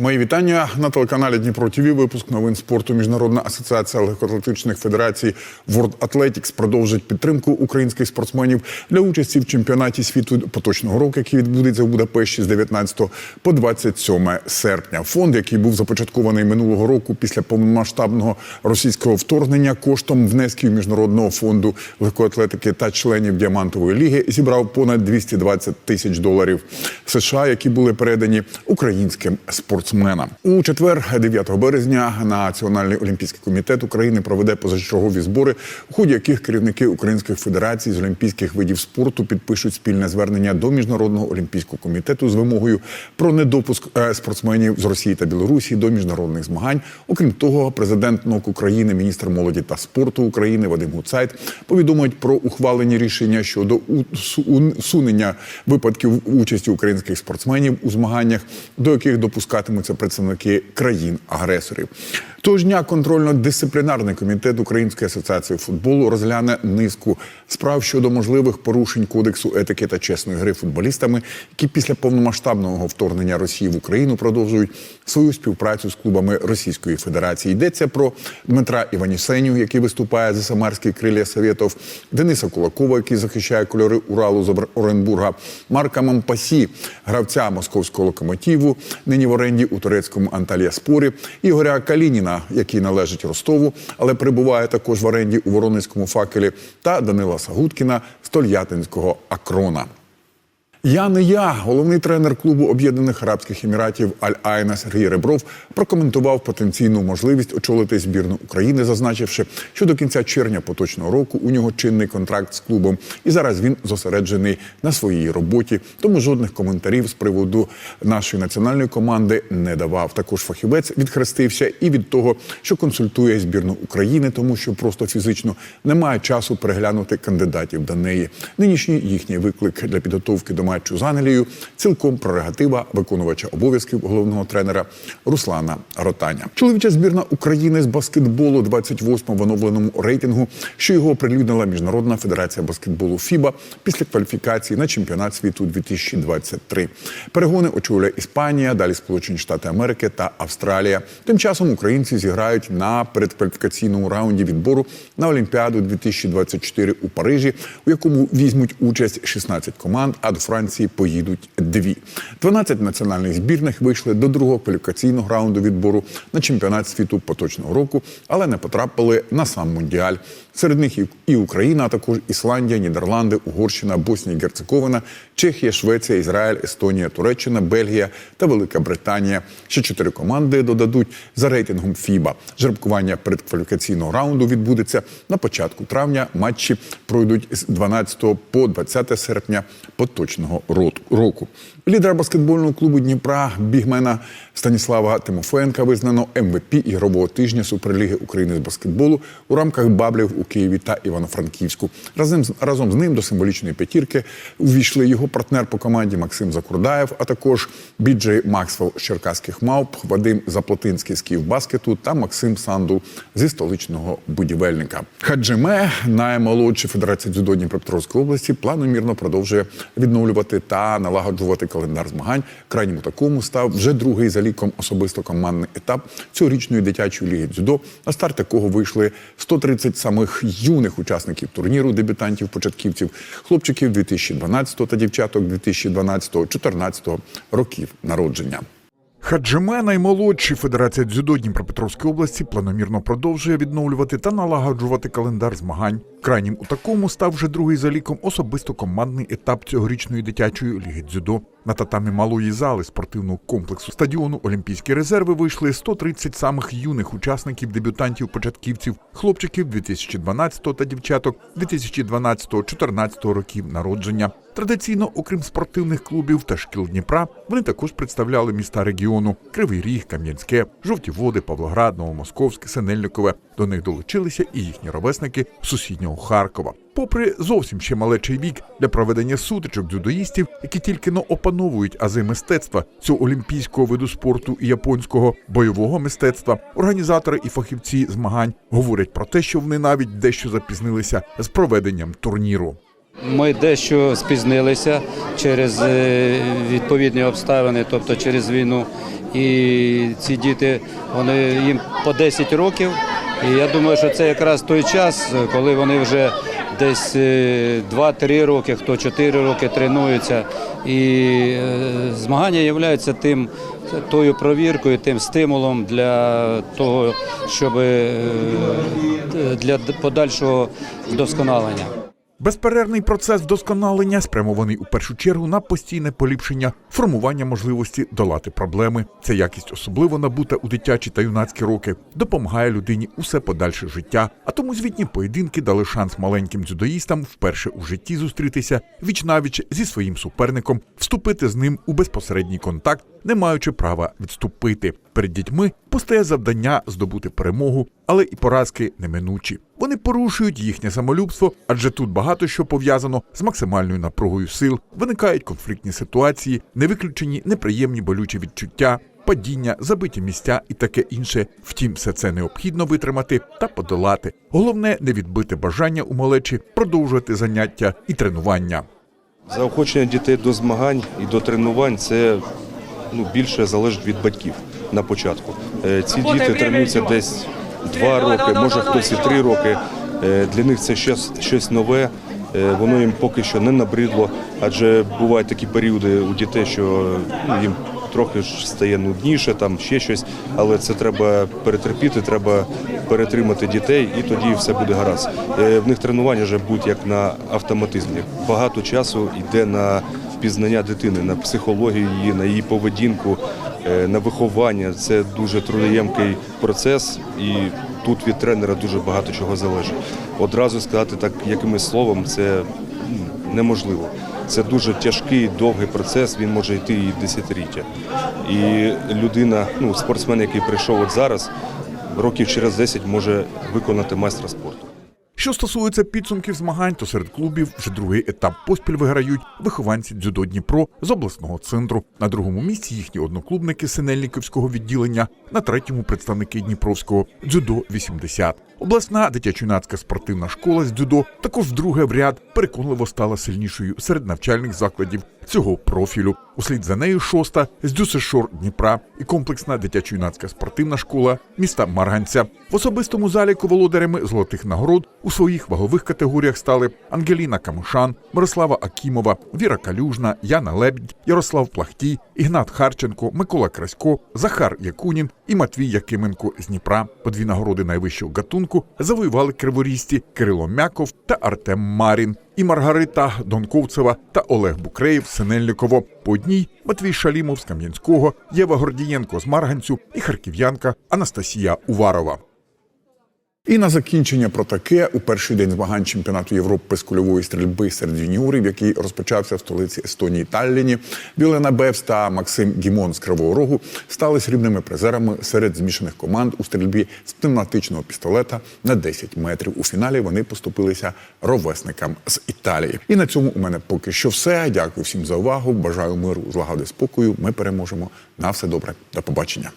Мої вітання на телеканалі Дніпро ТВ. Випуск новин спорту. Міжнародна асоціація легкоатлетичних федерацій World Athletics продовжить підтримку українських спортсменів для участі в чемпіонаті світу поточного року, який відбудеться в Будапешті з 19 по 27 серпня. Фонд, який був започаткований минулого року після повномасштабного російського вторгнення, коштом внесків міжнародного фонду легкоатлетики та членів діамантової ліги зібрав понад 220 тисяч доларів США, які були передані українським спортсменам. У четвер, 9 березня, Національний олімпійський комітет України проведе позачергові збори, у ході яких керівники українських федерацій з олімпійських видів спорту підпишуть спільне звернення до міжнародного олімпійського комітету з вимогою про недопуск е, спортсменів з Росії та Білорусі до міжнародних змагань. Окрім того, президент НОК України, міністр молоді та спорту України Вадим Гуцайт повідомить про ухвалені рішення щодо усунення випадків участі українських спортсменів у змаганнях, до яких допускатимуться представники країн-агресорів. Того ж дня контрольно-дисциплінарний комітет Української асоціації футболу розгляне низку справ щодо можливих порушень кодексу етики та чесної гри футболістами, які після повномасштабного вторгнення Росії в Україну продовжують свою співпрацю з клубами Російської Федерації. Йдеться про Дмитра Іванісеню, який виступає за Самарський крилля Совєтов, Дениса Кулакова, який захищає кольори Уралу з Оренбурга, Марка Мампасі, гравця московського локомотиву, нині в оренді у турецькому Анталія Спорі, Ігоря Калініна, який належить Ростову, але перебуває також в оренді у Воронезькому факелі, та Данила Сагуткіна з Тольяттинського Акрона. Я не я, головний тренер клубу Об'єднаних Арабських Еміратів Аль Айна Сергій Ребров прокоментував потенційну можливість очолити збірну України, зазначивши, що до кінця червня поточного року у нього чинний контракт з клубом, і зараз він зосереджений на своїй роботі. Тому жодних коментарів з приводу нашої національної команди не давав. Також фахівець відхрестився і від того, що консультує збірну України, тому що просто фізично немає часу переглянути кандидатів до неї. Нинішній їхній виклик для підготовки до матчу з Англією цілком прерогатива виконувача обов'язків головного тренера Руслана Ротаня. Чоловіча збірна України з баскетболу 28 в оновленому рейтингу, що його оприлюднила Міжнародна федерація баскетболу ФІБА після кваліфікації на чемпіонат світу 2023. Перегони очолює Іспанія, далі Сполучені Штати Америки та Австралія. Тим часом українці зіграють на передкваліфікаційному раунді відбору на Олімпіаду 2024 у Парижі, у якому візьмуть участь 16 команд, а до Франції поїдуть дві. 12 національних збірних вийшли до другого кваліфікаційного раунду відбору на чемпіонат світу поточного року, але не потрапили на сам мундіаль. Серед них і- Україна, а також Ісландія, Нідерланди, Угорщина, Боснія Герцеговина, Чехія, Швеція, Ізраїль, Естонія, Туреччина, Бельгія та Велика Британія. Ще чотири команди додадуть за рейтингом ФІБА. Жеребкування передкваліфікаційного раунду відбудеться на початку травня. Матчі пройдуть з 12 по 20 серпня поточного року. Лідера баскетбольного клубу Дніпра бігмена Станіслава Тимофенка визнано МВП ігрового тижня Суперліги України з баскетболу у рамках баблів у Києві та Івано-Франківську. Разом разом з ним до символічної п'ятірки увійшли його партнер по команді Максим Закурдаєв, а також Біджей Максвелл з Черкаських мавп, Вадим Заплотинський з Київбаскету та Максим Сандул зі столичного будівельника. Хаджиме, наймолодший Федерація дзюдо Дніпропетровської області, планомірно продовжує відновлювати та налагоджувати календар змагань. Крайнім у такому став вже другий за ліком особисто командний етап цьогорічної дитячої ліги дзюдо, на старт якого вийшли 130 самих юних учасників турніру, дебютантів, початківців, хлопчиків 2012 та дівчаток 2012-14 років народження. Хаджиме, наймолодший Федерація дзюдо Дніпропетровської області, планомірно продовжує відновлювати та налагоджувати календар змагань. Крайнім у такому став вже другий за ліком особисто командний етап цьогорічної дитячої ліги дзюдо. На татамі малої зали спортивного комплексу стадіону Олімпійські резерви вийшли 130 самих юних учасників, дебютантів, початківців, хлопчиків 2012 та дівчаток 2012-14 років народження. Традиційно, окрім спортивних клубів та шкіл Дніпра, вони також представляли міста регіону: Кривий Ріг, Кам'янське, Жовті Води, Павлоград, Новомосковське, Синельникове. До них долучилися і їхні ровесники сусіднього Харкова. Попри зовсім ще малечий вік для проведення сутичок дзюдоїстів, які тільки но опановують ази мистецтва цього олімпійського виду спорту і японського бойового мистецтва, організатори і фахівці змагань говорять про те, що вони навіть дещо запізнилися з проведенням турніру. Ми дещо спізнилися через е, відповідні обставини, тобто через війну. І ці діти, вони їм по 10 років. І я думаю, що це якраз той час, коли вони вже десь е, 2-3 роки, хто 4 роки тренуються. І е, змагання являються тим тою провіркою, тим стимулом для того, щоб е, для подальшого вдосконалення. Безперервний процес вдосконалення спрямований у першу чергу на постійне поліпшення, формування можливості долати проблеми. Ця якість особливо набута у дитячі та юнацькі роки, допомагає людині усе подальше життя. А тому звітні поєдинки дали шанс маленьким дзюдоїстам вперше у житті зустрітися віч навіч зі своїм суперником, вступити з ним у безпосередній контакт, не маючи права відступити. Перед дітьми постає завдання здобути перемогу, але і поразки неминучі. Вони порушують їхнє самолюбство, адже тут багато що пов'язано з максимальною напругою сил. Виникають конфліктні ситуації, не виключені неприємні болючі відчуття. Падіння, забиті місця і таке інше. Втім, все це необхідно витримати та подолати. Головне не відбити бажання у малечі продовжувати заняття і тренування. Заохочення дітей до змагань і до тренувань це ну, більше залежить від батьків на початку. Е, Ці діти тренуються десь два роки, може хтось і три роки. Е, Для них це щось, щось нове. Е, Воно їм поки що не набридло, адже бувають такі періоди у дітей, що ну, їм трохи ж стає нудніше, там ще щось, але це треба перетерпіти, треба перетримати дітей, і тоді все буде гаразд. В них тренування вже будуть як на автоматизмі. Багато часу йде на пізнання дитини, на психологію її, на її поведінку, е, на виховання. Це дуже трудоємкий процес, і тут від тренера дуже багато чого залежить. Одразу сказати так якимось словом, це неможливо. Це дуже тяжкий, довгий процес, він може йти і десятиліття. І людина, ну, спортсмен, який прийшов от зараз, років через 10 може виконати майстра спорту. Що стосується підсумків змагань, то серед клубів вже другий етап поспіль виграють вихованці дзюдо Дніпро з обласного центру. На другому місці їхні одноклубники Синельниківського відділення, на третьому представники Дніпровського дзюдо 80. Обласна дитячо-юнацька спортивна школа з дзюдо також вдруге в ряд переконливо стала сильнішою серед навчальних закладів цього профілю. Услід за нею шоста з Дюсешор Дніпра і комплексна дитячо-юнацька спортивна школа міста Марганця. В особистому заліку володарями золотих нагород у своїх вагових категоріях стали Ангеліна Камушан, Мирослава Акімова, Віра Калюжна, Яна Лебідь, Ярослав Плахтій, Ігнат Харченко, Микола Красько, Захар Якунін і Матвій Якименко з Дніпра. По дві нагороди найвищого гатунку завоювали криворізькі Кирило Мяков та Артем Марін. І Маргарита Донковцева та Олег Букреєв з Синельниково. По одній Матвій Шалімов з Кам'янського, Єва Гордієнко з Марганцю і харків'янка Анастасія Уварова. І на закінчення про таке у перший день змагань чемпіонату Європи з кульової стрільби серед юніорів, який розпочався в столиці Естонії Талліні, Вілена Бевс та Максим Гімон з Кривого Рогу стали срібними призерами серед змішаних команд у стрільбі з пневматичного пістолета на 10 метрів. У фіналі вони поступилися ровесникам з Італії. І на цьому у мене поки що все. Дякую всім за увагу. Бажаю миру, злагоди, спокою. Ми переможемо. На все добре. До побачення.